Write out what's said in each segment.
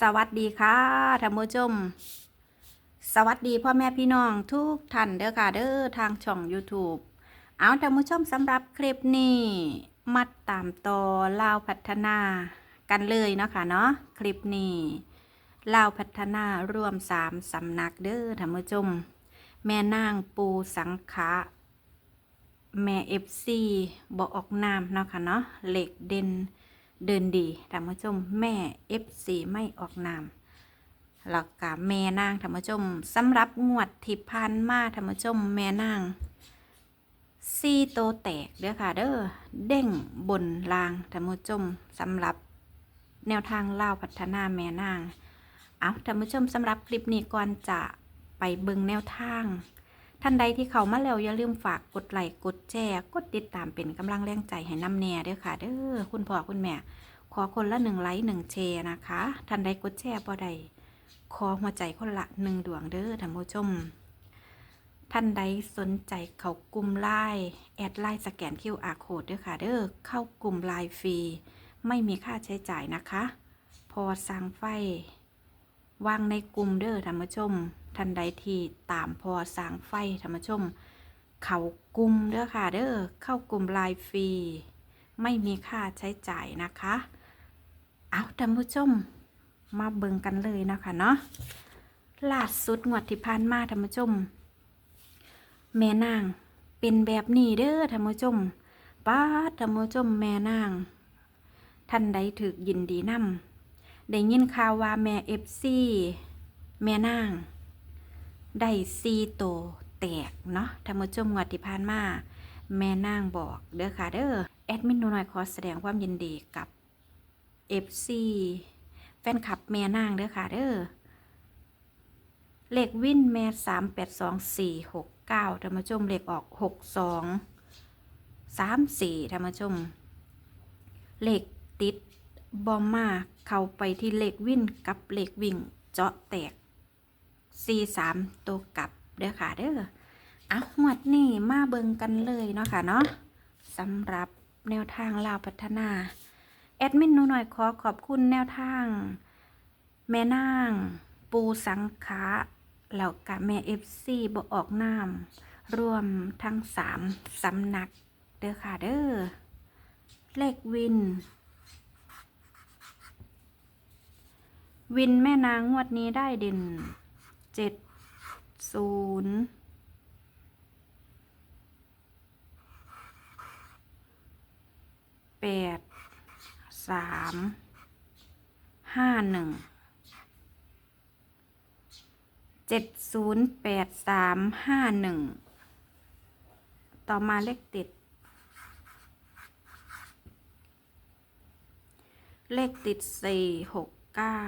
สวัสดีค่ะท่านผู้ชม สวัสดีพ่อแม่พี่น้องทุกท่านเด้อค่ะเด้อทางช่อง YouTube เอาท่านผู้ชมสำหรับคลิปนี้มัดตามต่อลาวพัฒนากันเลยเนาะค่ะเนาะคลิปนี้ลาวพัฒนารวมสามสำนักเด้อท่านผู้ชม แม่นางปูสังขะแม่เอฟซีบอกออกนามเนาะค่ะเนาะเหล็กเด่น เดินดีท่านผู้ชมแม่ FC ไม่ออกนามแล้วก็แม่นางท่านผู้ชมสำหรับงวดที่พันมาท่านผู้ชมแม่นางซีโตแตกเด้อค่ะเด้อเด้งบนลางท่านผู้ชมสำหรับแนวทางเล่าพัฒนาแม่นาง เอาท่านผู้ชมสำหรับคลิปนี้ก่อนจะไปเบิ่งแนวทาง ท่านใดที่เข้ามาแล้วอย่าลืมฝากกดไลค์กดแชร์กดติดตามเป็นกำลังแรงใจให้น้ำแน่เด้อค่ะ เด้อคุณพ่อคุณแม่ ขอคนละหนึ่งไลค์หนึ่งแชร์นะคะ ท่านใดกดแชร์บ่ใดขอหัวใจคนละหนึ่งดวงเด้อท่านผู้ชม ท่านใดสนใจเขากลุ่มไลน์แอดไลน์สแกน QR code ด้อค่ะ เด้อเข้ากลุ่มไลน์ฟรีไม่มีค่าใช้จ่ายนะคะ พอสร้างไฟวางในกลุ่มเด้อท่านผู้ชม ท่านใดที่ตามพอสร้างไฟท่านผู้ชม เขากลุ่มเด้อค่ะเด้อเข้ากลุ่มลน์ฟรี ไม่มีค่าใช้จ่ายนะคะ เอาท่านผู้ชม มาเบิ่งกันเลยนะคะเนาะล่าสุดงวดที่ผ่านมาท่านผู้ชม แม่นางเป็นแบบนี้เด้อท่านผู้ชมป้าดท่านผู้ชมแม่นาง ท่านใดถึกยินดีนำได้ยินข่าวว่าแม่เอฟซีแม่นาง ได้ซีโตแตกเนาะท่านผู้ชมงวดที่ผ่านมา แม่นางบอกเด้อค่ะเด้อแอดมินหนูน้อยขอแสดงความยินดีกับ FC แฟนคลับแม่นางเด้อค่ะเด้อเลขวินแม่สามแปดสองสี่หกเก้าธรรมชมเลขออกหกสองสามสี่ธรรมชม เลขติดบอมมาเข้าไปที่เลขวินกับเลขวิ่งเจาะแตก สี่สามตัวกลับเด้อค่ะเด้ออะหวดนี่มาเบิงกันเลยเนาะค่ะเนาะสำหรับแนวทางลาวพัฒนา แอดมินหนูหน่อยขอขอบคุณแนวทาง แม่นาง ปูสังขาแล้วกับแม่เอฟซีบออกน้ำรวมทั้งสามสำนัก เด้อค่ะเด้อเลขวิน วินแม่นางงวดนี้ได้เด่น เจ็ดศูนย์แปดสามห้าหนึ่งเจ็ดศูนย์แปดสามห้าหนึ่งต่อมาเลขติด เลขติดสี่หกเก้า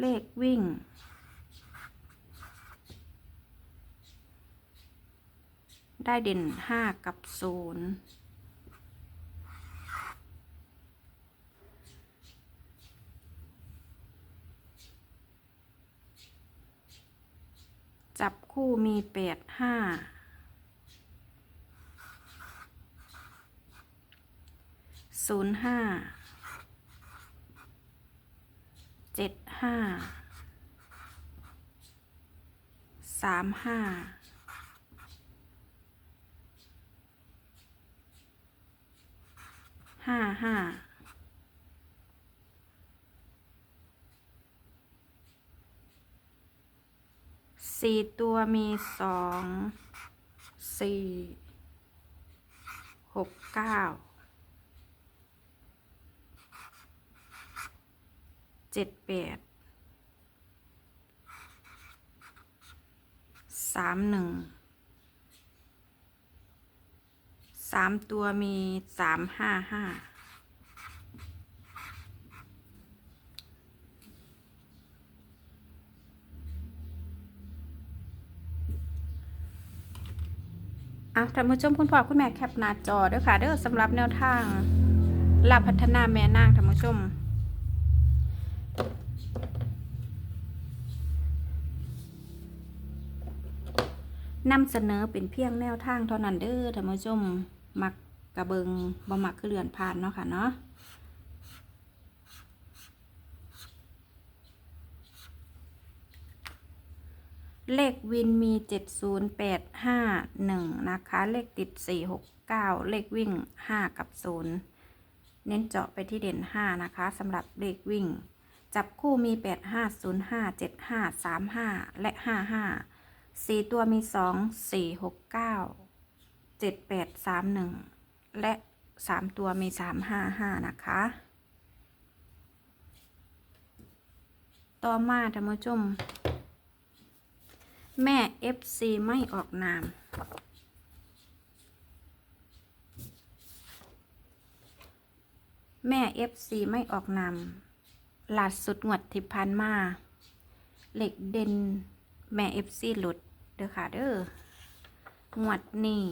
เลขวิ่ง ได้เด่นห้ากับศูนย์จับคู่มีแปดห้าศูนย์ห้าเจ็ด ห้าสามห้าห้าห้าสี่ตัวมีสองสี่หกเก้าเจ็ดแปด สามหนึ่งสามตัวมีสามห้าห้าอะท่านผู้ชมคุณพ่อคุณแม่แคปหน้าจอด้อค่ะเด้อสำหรับแนวทางลาพัฒนาแม่นางท่านผู้ชม นำเสนอเป็นเพียงแนวทางเท่านั้นเด้อท่านผู้ชมมักกระเบิงบ่มักคือเลือนผ่านเนาะค่ะเนาะเลขวินมี 70851 นะคะ เลขติด 469 เลขวิ่ง 5 กับ 0 เน้นเจาะไปที่เด่น 5 นะคะสำหรับเลขวิ่ง จับคู่มี 8505 7535 และ 55 4ตัวมี2 4 6 9 7831และ3ตัวมี355นะคะ ต่อมาท่านผู้ชมแม่ FC ไม่ออกนาม แม่ FC ไม่ออกนามล่าสุดงวดที่ผ่านมา เหล็กเด่นแม่ FC หลุด เด้อค่ะเด้องวดนี้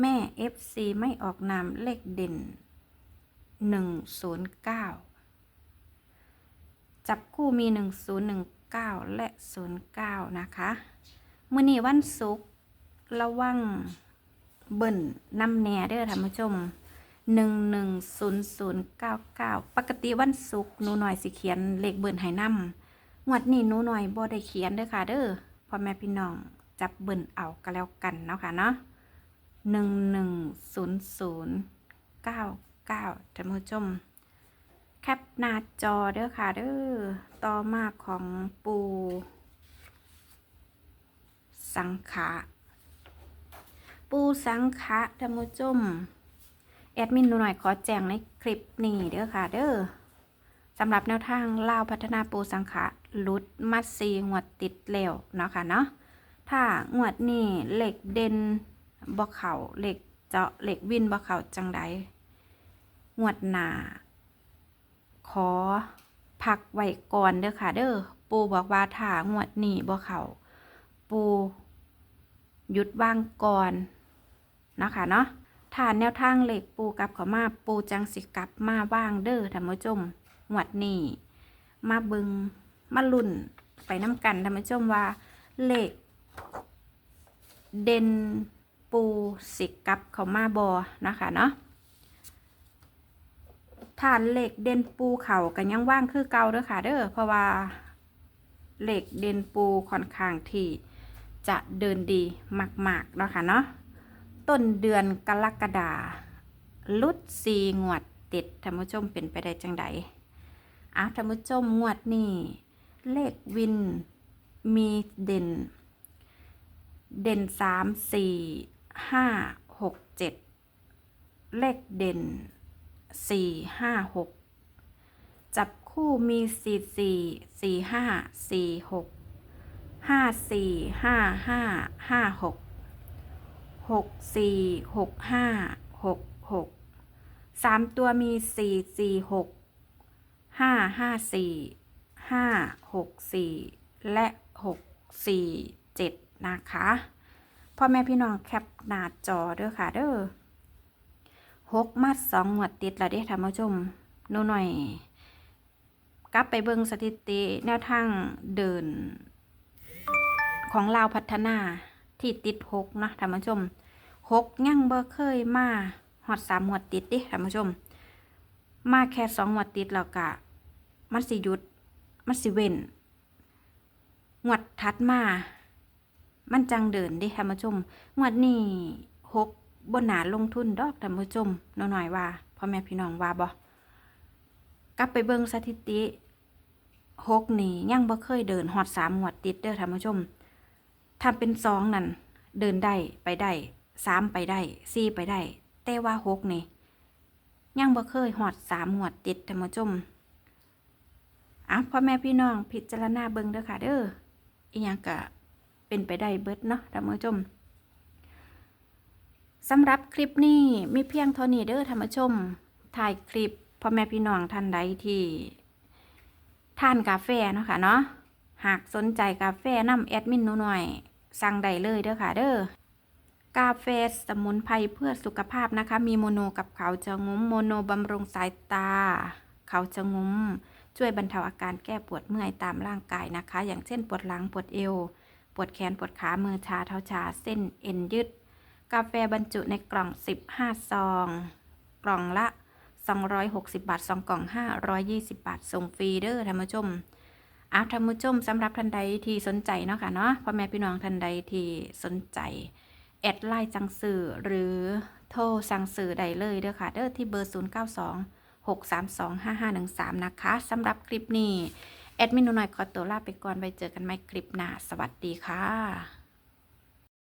แม่ FC ไม่ออกนามเลขเด่น 109 จับคู่มี 1019 และ 09 นะคะมื้อนี้วันศุกร์ระวังเบิ่นนำแน่เด้อท่านผู้ชม 110099 ปกติวันศุกร์หนูหน่อยสิเขียนเลขเบิ่นให้นำ งวดนี้หนูหน่อยบ่ได้เขียนเด้อค่ะ เด้อพ่อแม่พี่น้องจับเบิ่นเอาก็แล้วกันเนาะค่ะเนาะ110099ท่านผู้ชมแคปหน้าจอเด้อค่ะเด้อต่อมาของปูสังขะปูสังขะท่านผู้ชมแอดมินดูหน่อยขอแจ้งในคลิปนี้เด้อค่ะเด้อ สำหรับแนวทางลาวพัฒนาปูสังขะลุดมัดซีงวดติดแล้วเนาะค่ะเนาะถ้างวดนี้เหล็กเด่นบ่เข่าเหล็กเจาะเหล็กวินบ่เข่าจังใดงวดหนาขอพักไว้ก่อนเด้อค่ะ เด้อปูบอกว่าถ้างวดนี้บ่เขาปูหยุดว่างก่อนนะค่ะเนาะถ้าแนวทางเหล็กปูกลับเขามาปูจังสิกลับมาว่างเด้อท่านผู้ชม งวดนี้มาเบิงมาลุ่นไปน้ำกันท่านผู้ชมว่าเหล็กเด่นปูสิกับเขามาบอนะคะเนาะฐานเหล็กเด่นปูเขากันยังว่างคือเก่าเด้อค่ะเด้อเพราะว่าเหล็กเด่นปูค่อนข้างที่จะเดินดีมากๆเนาะค่ะเนาะต้นเดือนกรกฎาลุดสีงวดติดท่านผู้ชมเป็นไปได้จังใด อะท่านผู้ชมงวดนี้เลขวินมีเด่น เด่นสามสี่ห้าหกเจ็ดเลขเด่นสี่ห้าหกจับคู่มีสี่สี่สี่ห้าสี่หกห้าสี่ห้าห้าห้าหกหกสี่หกห้าหกหกสามตัวมีสี่สี่หก ห้าห้าสี่ห้าหกสี่และหกสี่เจ็ดนะคะพ่อแม่พี่น้องแคปหน้าจอเด้อค่ะเด้อหกมัดสองหวดติดและเด้ท่านผู้ชมนูหน่อยกลับไปเบิ่งสถิติแนวทางเดิน ของลาวพัฒนาที่ติดหกนะท่านผู้ชมหกยังบ่เคยมาหอดสามหวดติดเดิท่านผู้ชม มาแค่สองหวดติดแล้วกะ มันสิหยุด มันสิเว้นหวดถัดมา มันจังเดินดิท่านผู้ชมงวดนี้หกบนหนาลงทุนดอกท่านผู้ชมน้หน่อยว่าพ่อแม่พี่น้องว่าบ่กลับไปเบิ่งสถิติหกนี่ยังบ่เคยเดินหอดสามหวดติดเด้อท่านผู้ชมทำเป็นสองนั่นเดินได้ไปได้สามไปได้สี่ไปได้ แต่ว่าหกนี่ยังบ่เคยหอดสามหวดติดท่านผู้ชม อะพ่อแม่พี่น้องพิจารณาเบิ่งเด้อค่ะ เด้ออีหยังก็เป็นไปได้เบิดเนาะท่านผู้ชมสำหรับคลิปนี้มีเพียงเท่านี้เด้อท่านผู้ชมถ่ายคลิปพ่อแม่พี่น้องท่านใดที่ทานกาแฟเนาะค่ะเนาะหากสนใจกาแฟนำแอดมินหนูหน่อย สั่งได้เลยเด้อค่ะเด้อกาแฟสมุนไพรเพื่อสุขภาพนะคะ มีโมโนกับเขาจะงุ้มโมโนบำรุงสายตา เขาจะงุ้ม ช่วยบรรเทาอาการแก้ปวดเมื่อยตามร่างกายนะคะ อย่างเช่น ปวดหลังปวดเอว ปวดแขนปวดขามือชาเท้าชา เส้นเอ็นยืด กาแฟบรรจุในกล่อง 15 ซอง กล่องละ 260 บาท2กล่อง 520 บาทส่งฟรีเด้อท่านผู้ชมอ้าท่านผู้ชมสำหรับท่านใดที่สนใจเนาะค่ะเนาะพ่อแม่พี่น้องท่านใดที่สนใจแอดไลน์จังสื่อหรือโทรสั่งสื่อใดเลยเด้อค่ะเด้อที่เบอร์ 092 632 5513 นะคะสำหรับคลิปนี้ แอดมินหนูหน่อยขอตัวลาไปก่อนไปเจอกันใหม่คลิปหน้า สวัสดีค่ะ